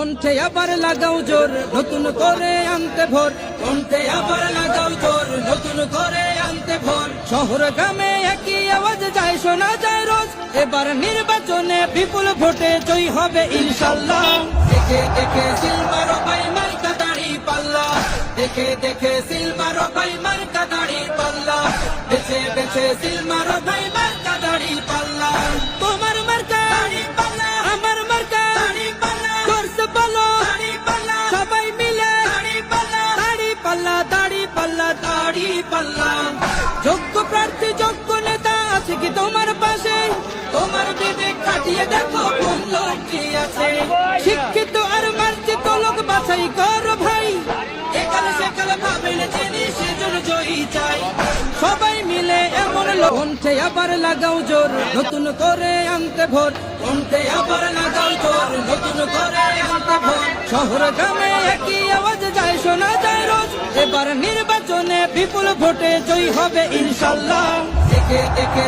কণ্ঠে আবার লাগাও জোর, নতুন করে আনতে ভোর। কণ্ঠে আবার লাগাও জোর, নতুন করে আনতে ভোর। শহর গ্রামে একই আওয়াজ যায়, শোনা যায় রোজ। এবার নির্বাচনে বিপুল ভোটে জয়ী হবে ইনশাল্লাহ। দেখে দেখে সিলমারো ভাই মার্কা দাড়ি পাল্লা। দেখে দেখে সিলমারো ভাই মার্কা দাড়ি পাল্লা। বেছে বেছে সিলমারো ভাই পাল্লা দাড়ি পাল্লা দাড়ি, পাল্লা। যোগ্য প্রার্থী, যোগ্য নেতা আছে কি তোমার পাশে? তোমার বিবেক কাটিয়ে দেখো কোন আছে। শিক্ষিত আর মার্জিত লোক বাছাই কর ভাই। একালে সেকালে ভাবেন চিনি সেজন জয়ী চাই। সবাই মিলে এমন কণ্ঠে আবার লাগাও জোর, নতুন করে আনতে ভোর। কণ্ঠে আবার লাগাও জোর, নতুন করে আনতে ভোর। শহর গ্রামে একই রোজ এবার নির্বাচনে বিপুল ভোটে জয়ী হবে ইনশাল্লাহ। দেখে দেখে